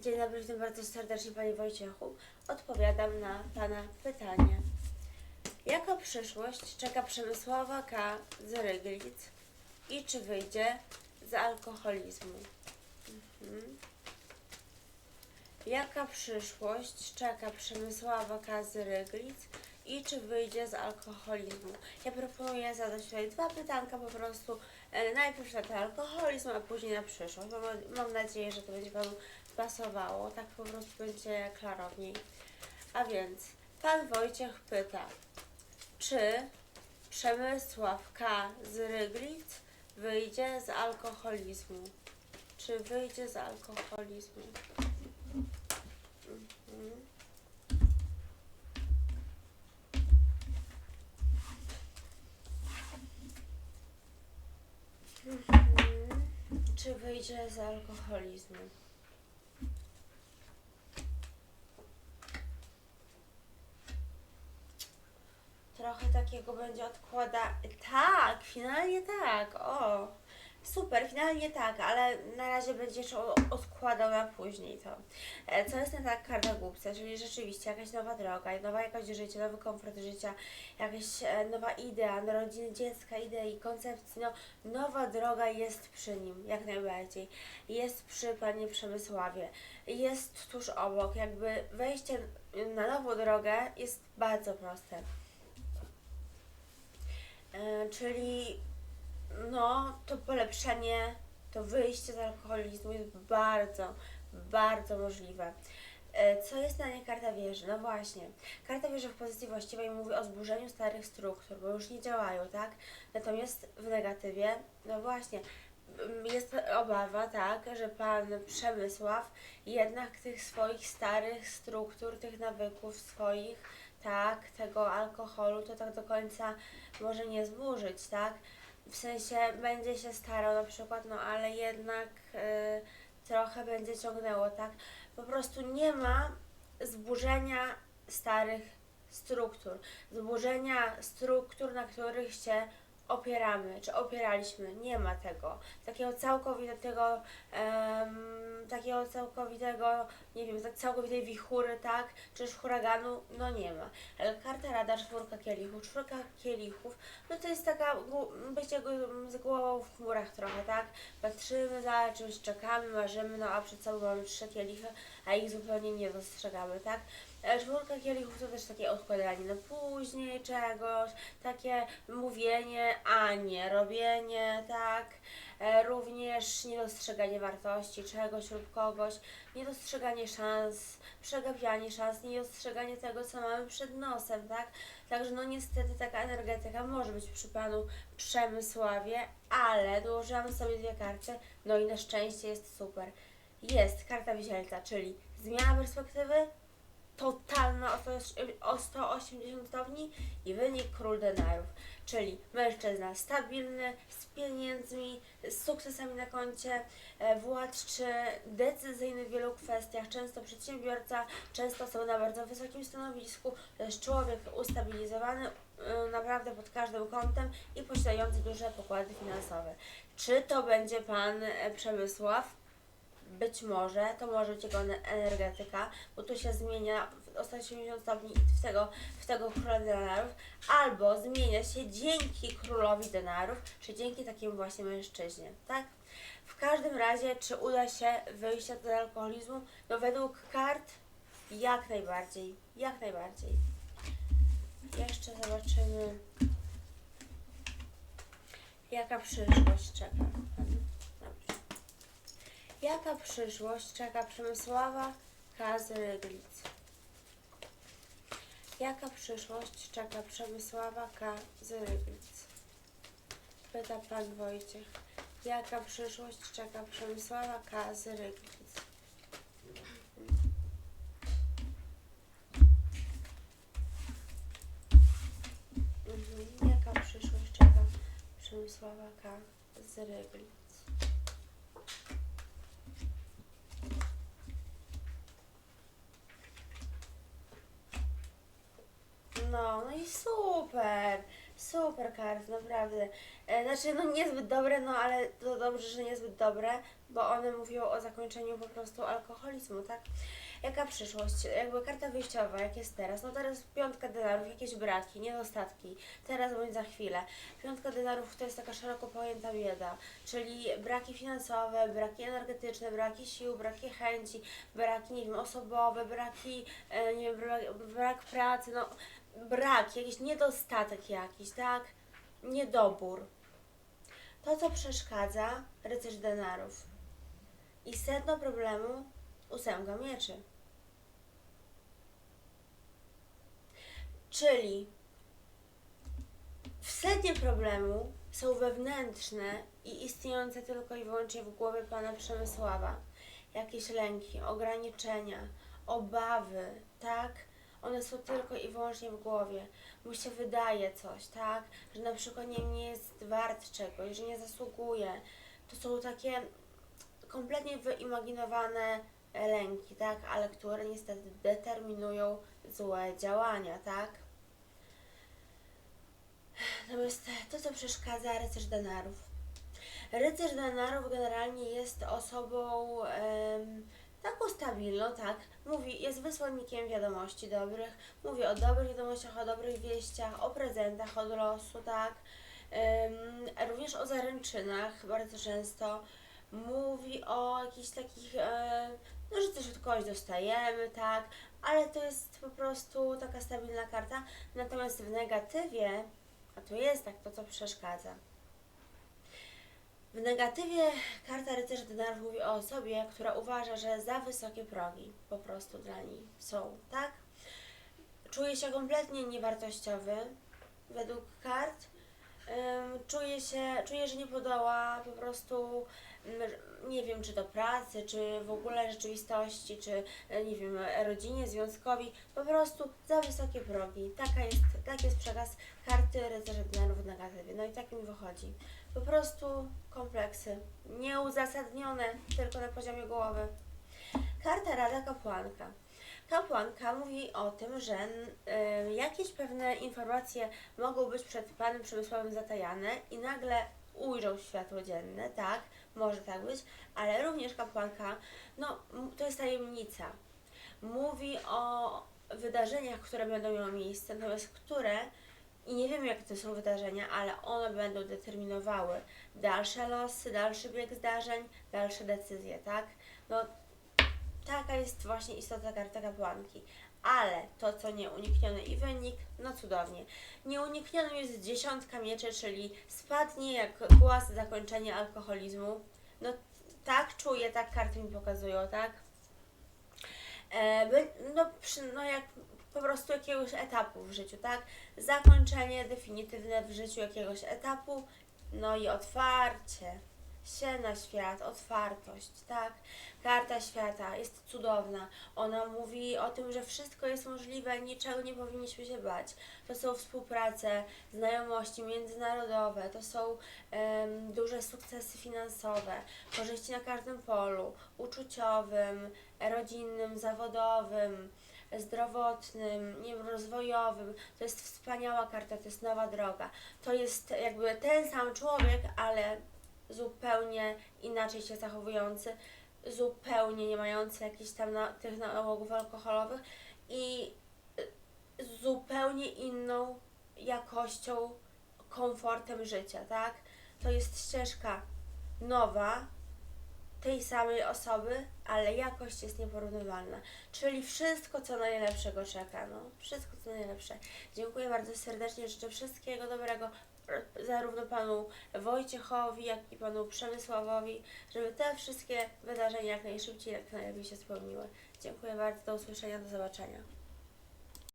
Dzień dobry, witam bardzo serdecznie Panie Wojciechu. Odpowiadam na Pana pytanie. Jaka przyszłość czeka Przemysława K. z Ryglic i czy wyjdzie z alkoholizmu? Mhm. Jaka przyszłość czeka Przemysława K. z Ryglic i czy wyjdzie z alkoholizmu? Ja proponuję zadać tutaj dwa pytanka po prostu. E, Najpierw na ten alkoholizm, a później na przyszłość. Mam, mam nadzieję, że to będzie Panu pasowało. Tak po prostu będzie klarowniej. A więc Pan Wojciech pyta, czy Przemysław K. z Ryglic wyjdzie z alkoholizmu? Czy wyjdzie z alkoholizmu? Mhm. Mhm. Czy wyjdzie z alkoholizmu? Trochę takiego będzie odkłada. Tak, finalnie tak. O, super, finalnie tak, ale na razie będzie jeszcze odkładał na później to. E, Co jest na tak karta głupca, czyli rzeczywiście jakaś nowa droga, nowa jakość życia, nowy komfort życia, jakaś e, nowa idea, narodziny dziecka, idei, koncepcji, no nowa droga jest przy nim, jak najbardziej. Jest przy Panie Przemysławie, jest tuż obok, jakby wejście na nową drogę jest bardzo proste. E, czyli no, to polepszenie, to wyjście z alkoholizmu jest bardzo, bardzo możliwe. E, Co jest na niej karta wieży? No właśnie, karta wieży w pozycji właściwej mówi o zburzeniu starych struktur, bo już nie działają, tak? Natomiast w negatywie, no właśnie, jest obawa, tak, że pan Przemysław jednak tych swoich starych struktur, tych nawyków swoich, tak, tego alkoholu, to tak do końca może nie zburzyć, tak? W sensie będzie się starał na przykład, no ale jednak y, trochę będzie ciągnęło, tak? Po prostu nie ma zburzenia starych struktur, zburzenia struktur, na których się opieramy, czy opieraliśmy. Nie ma tego. Takiego całkowitego, em, takiego całkowitego, nie wiem, całkowitej wichury, tak, czy huraganu, no nie ma. Ale karta rada, czwórka kielichów. Czwórka kielichów, no to jest taka, bycie z głową w chmurach trochę, tak? Patrzymy za czymś, czekamy, marzymy, no a przed sobą mamy trzy kielichy, a ich zupełnie nie dostrzegamy, tak? E, Czwórka kielichów to też takie odkładanie na później czegoś, takie mówienie, a nie robienie, tak? E, Również niedostrzeganie wartości czegoś lub kogoś, niedostrzeganie szans, przegapianie szans, niedostrzeganie tego, co mamy przed nosem, tak? Także no niestety taka energetyka może być przy Panu Przemysławie, ale dołożyłam sobie dwie karty, no i na szczęście jest super. Jest karta wisielca, czyli zmiana perspektywy, totalna o sto- o 180 stopni i wynik król denarów, czyli mężczyzna stabilny, z pieniędzmi, z sukcesami na koncie, e, władczy, decyzyjny w wielu kwestiach, często przedsiębiorca, często są na bardzo wysokim stanowisku, to jest człowiek ustabilizowany e, naprawdę pod każdym kątem i posiadający duże pokłady finansowe. Czy to będzie pan e, Przemysław? Być może to może być jego ne- energetyka, bo tu się zmienia w- o 180 stopni w tego, w tego króla denarów, albo zmienia się dzięki królowi denarów, czy dzięki takiemu właśnie mężczyźnie, tak? W każdym razie, czy uda się wyjść od alkoholizmu? No według kart jak najbardziej, jak najbardziej. Jeszcze zobaczymy, jaka przyszłość czeka. Jaka przyszłość czeka Przemysława K. z Ryglic? Jaka przyszłość czeka Przemysława K. z Ryglic? Pyta Pan Wojciech. Jaka przyszłość czeka Przemysława K. z Ryglic? Mhm. Jaka przyszłość czeka Przemysława K. No, no i super, Super kart, naprawdę. E, znaczy, no niezbyt dobre, no ale to dobrze, że niezbyt dobre, bo one mówią o zakończeniu po prostu alkoholizmu, tak? Jaka przyszłość? Jakby karta wyjściowa, jak jest teraz? No teraz piątka denarów, jakieś braki, niedostatki, teraz bądź za chwilę. Piątka denarów to jest taka szeroko pojęta bieda, czyli braki finansowe, braki energetyczne, braki sił, braki chęci, braki, nie wiem, osobowe, braki, e, nie wiem, brak, brak pracy, no brak, jakiś niedostatek jakiś, tak? Niedobór. To, co przeszkadza, rycerz denarów. I sedno problemu, ósemka mieczy. Czyli w sednie problemu są wewnętrzne i istniejące tylko i wyłącznie w głowie pana Przemysława. Jakieś lęki, ograniczenia, obawy, tak? One są tylko i wyłącznie w głowie. Mu się wydaje coś, tak? Że na przykład nie, nie jest wart czegoś, że nie zasługuje. To są takie kompletnie wyimaginowane lęki, tak? Ale które niestety determinują złe działania, tak? Natomiast to, co przeszkadza rycerz denarów. Rycerz denarów generalnie jest osobą em, taką stabilną, tak? Mówi, jest wysłannikiem wiadomości dobrych, mówi o dobrych wiadomościach, o dobrych wieściach, o prezentach od losu, tak? Również o zaręczynach bardzo często. Mówi o jakichś takich, e, no że coś od kogoś dostajemy, tak? Ale to jest po prostu taka stabilna karta. Natomiast w negatywie, a tu jest tak to, co przeszkadza. W negatywie karta rycerza denarów mówi o osobie, która uważa, że za wysokie progi po prostu dla niej są, tak? Czuje się kompletnie niewartościowy według kart. Czuje się, czuje, że nie podoła po prostu, nie wiem, czy do pracy, czy w ogóle rzeczywistości, czy e, nie wiem, rodzinie, związkowi, po prostu za wysokie progi. Taka jest, tak jest przekaz karty rycerza w negatywie. No i tak mi wychodzi. Po prostu kompleksy. Nieuzasadnione tylko na poziomie głowy. Karta Rada Kapłanka. Kapłanka mówi o tym, że y, jakieś pewne informacje mogą być przed Panem Przemysławem zatajane i nagle ujrzą światło dzienne, tak, może tak być, ale również kapłanka, no to jest tajemnica. Mówi o wydarzeniach, które będą miały miejsce, natomiast które i nie wiemy, jakie to są wydarzenia, ale one będą determinowały dalsze losy, dalszy bieg zdarzeń, dalsze decyzje, tak? No, taka jest właśnie istota karty kapłanki. Ale to, co nieuniknione i wynik, no cudownie. Nieuniknionym jest dziesiątka mieczy, czyli spadnie jak głaz zakończenie alkoholizmu. No tak czuję, tak karty mi pokazują, tak? E, no, przy, no jak po prostu jakiegoś etapu w życiu, tak? Zakończenie definitywne w życiu jakiegoś etapu, no i otwarcie się na świat, otwartość, tak? Karta świata jest cudowna. Ona mówi o tym, że wszystko jest możliwe, niczego nie powinniśmy się bać. To są współprace, znajomości międzynarodowe, to są em, duże sukcesy finansowe, korzyści na każdym polu, uczuciowym, rodzinnym, zawodowym, zdrowotnym, nie wiem, rozwojowym. To jest wspaniała karta, to jest nowa droga. To jest jakby ten sam człowiek, ale zupełnie inaczej się zachowujący, zupełnie nie mający jakichś tam na, tych nałogów alkoholowych i y, zupełnie inną jakością, komfortem życia, tak? To jest ścieżka nowa, tej samej osoby, ale jakość jest nieporównywalna. Czyli wszystko, co najlepszego czeka. No, wszystko, co najlepsze. Dziękuję bardzo serdecznie. Życzę wszystkiego dobrego zarówno panu Wojciechowi, jak i panu Przemysławowi, żeby te wszystkie wydarzenia jak najszybciej, jak najlepiej się spełniły. Dziękuję bardzo. Do usłyszenia. Do zobaczenia.